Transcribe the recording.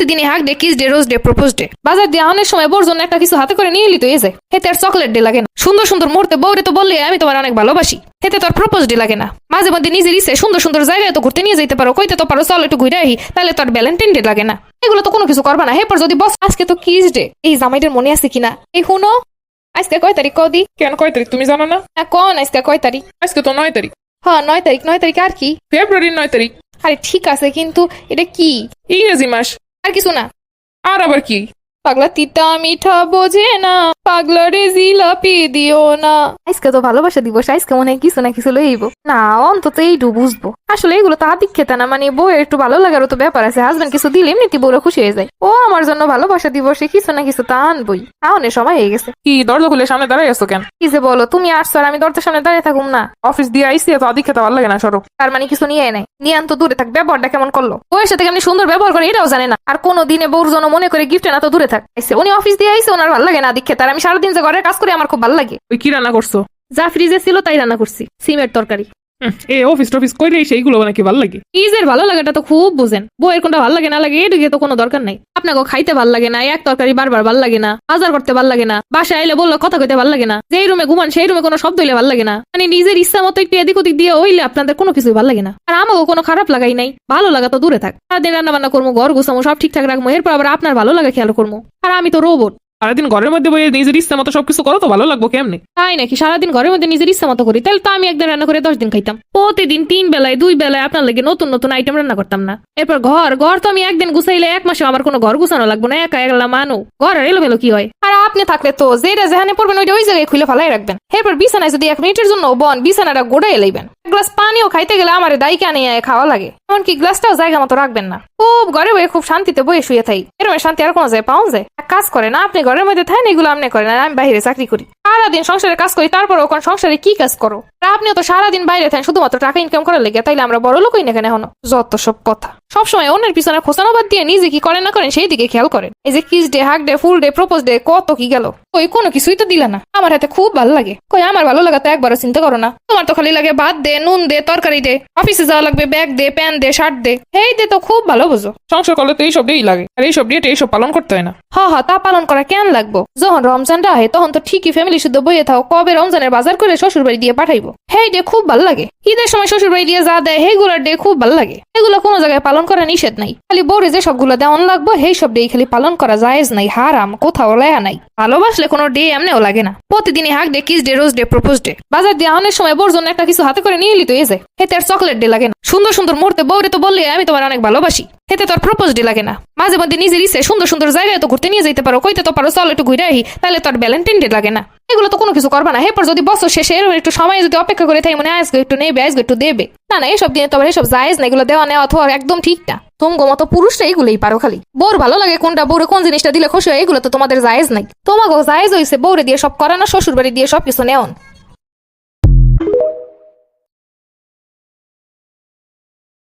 প্রতিদিনই hug day kiss day rose day propose day বাজার দিয়ে আনার সময় বোর জন্য একটা কিছু হাতে করে নিয়ে এলি তো এই যে। হেতে আর চকলেট ডে লাগে না। সুন্দর সুন্দর মুহূর্তে বউরে তো বললে আমি তোমার অনেক ভালোবাসি। হেতে তোর প্রপোজ ডে লাগে না। মাঝে মধ্যে নিজের ইচ্ছে সুন্দর সুন্দর জায়গায় তো ঘুরতে নিয়ে যেতে পারো কইতে তো পারো চল একটু ঘুরে আহি তাহলে তোর ভ্যালেন্টাইন ডে লাগে না। এগুলো তো কোনো কিছু করবা না। হেপর যদি বস আজকে তো কিস ডে এই জামাইটার মনে আছে কিনা? এই হুনো আজকে কয় তারিখ কদি কেন কয় তারিখ? তুমি জানো না? না কোন আজকে কয় তারিখ? আজকে তো নয় তারিখ। হ্যাঁ নয় তারিখ নয় তারিখ আর কি? ফেব্রুয়ারির নয় তারিখ। আরে ঠিক আছে কিন্তু এটা কি? ইংরেজি মাস। আর কিছু না। আর আবার কি? পাগলা তিতা মিঠা বোঝে না পাগলা রে জিলাপি দিও না। আজকে তো ভালোবাসা দিবস আজকে মনে হয় কিছু না কিছু লইব। না অন্তত এইটু বুঝব। আসলে এগুলো তা খেতে না মানে বউ একটু ভালো লাগারও তো ব্যাপার আছে হাজবেন্ড কিছু দিলে এমনিতে বউরা খুশি হয়ে যায়। ও আমার জন্য ভালোবাসা দিবসে কিছু না কিছু তা আনবই। আনের সময় হয়ে গেছে। কি দরজা খুলে সামনে দাঁড়াই আছো কেন? কি যে বলো তুমি আসছো আর আমি দরজার সামনে দাঁড়িয়ে থাকুম না। অফিস দিয়ে আইসি তো আদি খেতে ভালো লাগে না সরো। তার মানে কিছু নিয়ে নেয় নিয়ে আন তো দূরে থাক ব্যবহারটা কেমন করল? বউয়ের সাথে কেমনি সুন্দর ব্যবহার করে এটাও জানে না। আর কোনো দিনে বউর জন্য মনে করে গিফট না তো দূরে থাক। আইসে উনি অফিস দিয়ে আইসে ওনার ভালো লাগে না দীক্ষে তার আমি সারাদিন যে ঘরের কাজ করি আমার খুব ভালো লাগে। ওই কি রান্না করছ? যা ফ্রিজে ছিল তাই রান্না করছি। সিমের তরকারি। এ অফিস টফিস করলেই সেইগুলো নাকি ভালো লাগে। ফ্রিজের ভালো লাগাটা তো খুব বুঝেন। বউয়ের কোনটা ভালো লাগে না লাগে, এদিকে তো কোনো দরকার নাই। আপনাকে খাইতে ভালো লাগে না, এক তরকারি বারবার ভালো লাগে না, বাজার করতে ভালো লাগে না, বাসায় আইলে বলল কথা কইতে ভালো লাগে না, যেই রুমে ঘুমান সেই রুমে কোনো শব্দ হইলে ভালো লাগে না। মানে নিজের ইচ্ছা মতো একটু এদিক ওদিক দিয়ে হইলে আপনাদের কোনো কিছুই ভালো লাগে না। আর আমাকেও কোনো খারাপ লাগাই নাই, ভালো লাগা তো দূরে থাক। সারাদিন রান্না বান্না করব ঘর গুছামো, সব ঠিকঠাক রাখব এরপর আবার আপনার ভালো লাগে খেয়াল করব আর আমি তো রোবট সারাদিন ঘরের মধ্যে বইয়ে নিজের ইচ্ছা মতো সবকিছু করো তো ভালো লাগবো কেমনে? তাই নাকি? সারাদিন ঘরের মধ্যে নিজের ইচ্ছা মতো করি। তাহলে তো আমি একদিন রান্না করে দশ দিন খাইতাম। প্রতিদিন তিন বেলায় দুই বেলায় আপনার লাগে নতুন নতুন আইটেম রান্না করতাম না। এরপর ঘর ঘর তো আমি একদিন গুছাইলে এক মাসে আমার কোনো ঘর গুছানো লাগবে না। একা একলা মানো। ঘর আর এলোমেলো কি হয়? আর আপনি থাকলে তো যেটা যেখানে পড়বেন ওইটা ওই জায়গায় খুলে ফেলাই রাখবেন। এরপর বিছানায় যদি এক মিনিটের জন্য বন বিছানাটা গোড়াই লাইবেন। এক গ্লাস পানিও খাইতে গেলে আমার দায়িকা নিয়ে খাওয়া লাগে। এমনকি গ্লাসটাও জায়গা মতো রাখবেন না। খুব ঘরে বয়ে খুব শান্তিতে বয়ে শুয়ে থাই। এরকম শান্তি আর কোনো যায় পাওয়া যায়? কাজ করে না, আপনি ঘরের মধ্যে থাকেন, এগুলো আপনি করেন, আর আমি বাইরে চাকরি করি। সারাদিন সংসারে কাজ করি, তারপর ওখানে সংসারে কি কাজ করো? আর আপনিও তো সারাদিন বাইরে থাকেন, শুধুমাত্র টাকা ইনকাম করার লেগে, তাইলে আমরা বড় লোকই না কেন এখনও? যত সব কথা। সবসময় অন্যের পিছনে খোঁচানো বাদ দিয়ে নিজে কি করেন না করেন সেই দিকে খেয়াল করেন। এই যে কিস ডে হাক ডে ফুল ডে প্রপোজ ডে কত কি গেল। ওই কোনো কিছুই তো দিলা না। আমার হাতে খুব ভালো লাগে। কই আমার ভালো লাগা তো একবারও চিন্তা করো না। তোমার তো খালি লাগে ভাত দে নুন দে তরকারি দে অফিসে যাওয়া লাগবে ব্যাগ দে প্যান দে শার্ট দে। এই দে তো খুব ভালো বুঝো। সংসার করলে তো এইসব দিয়েই লাগে। আর এইসব দিয়ে এইসব পালন করতে হয় না। হ হ তা পালন করা কেন লাগবো? যখন রমজানটা আহে তখন তো ঠিকই ফ্যামিলি শুদ্ধ বইয়ে থাও কবে রমজানের বাজার করে শ্বশুর বাড়ি দিয়ে পাঠাইবো। হেই ডে খুব ভালো লাগে। ঈদের সময় শ্বশুর বাড়ি দিয়ে যা দেয় হেগুলার ডে খুব ভালো লাগে। এগুলো কোনো জায়গায় পালন করা নিষেধ নাই। খালি বউরে যে সবগুলো দেওয়ান লাগবো, সেই সব ডে খালি পালন করা জায়েজ নাই, হারাম, কোথাও লেয়া নাই। ভালোবাসলে কোনো ডে এমনিও লাগে না। প্রতিদিনই hug day kiss day rose day propose day বাজার দিয়ে আনের সময় বোর জন্য একটা কিছু হাতে করে নিয়ে এলি তো এসে হেতে আর চকলেট ডে লাগে না। সুন্দর সুন্দর মুহূর্তে বৌরে তো বললে, আমি তোমার অনেক ভালোবাসি। হেতে তোর প্রপোজ ডে লাগে না। মাঝে মধ্যে নিজের ইচ্ছে সুন্দর সুন্দর জায়গায় তো ঘুরতে নিয়ে যেতে পারো, কইতে তো পারো, চল একটু ঘুরে আহি, তাহলে তোর ভ্যালেন্টাইন ডে লাগে না। এগুলো তো কোনো কিছু করবা না। এরপর যদি বছর শেষে এরকম একটু সময় যদি অপেক্ষা করে থাকি মানে আজকে একটু নেবে, আজকে একটু দেবে। না না, এসব দিনে তোমার এসব জায়েজ না, এগুলো দেওয়া নেওয়া অথবা একদম ঠিক না। তোমার মতো পুরুষরা এগুলোই পারো খালি। বোর ভালো লাগে কোনটা, বউরে কোন জিনিসটা দিলে খুশি হয়, এগুলো তো তোমাদের জায়েজ নাই। তোমাকে জায়েজ হয়েছে বউরে দিয়ে সব করানো শ্বশুর বাড়ি দিয়ে সব কিছু নেওন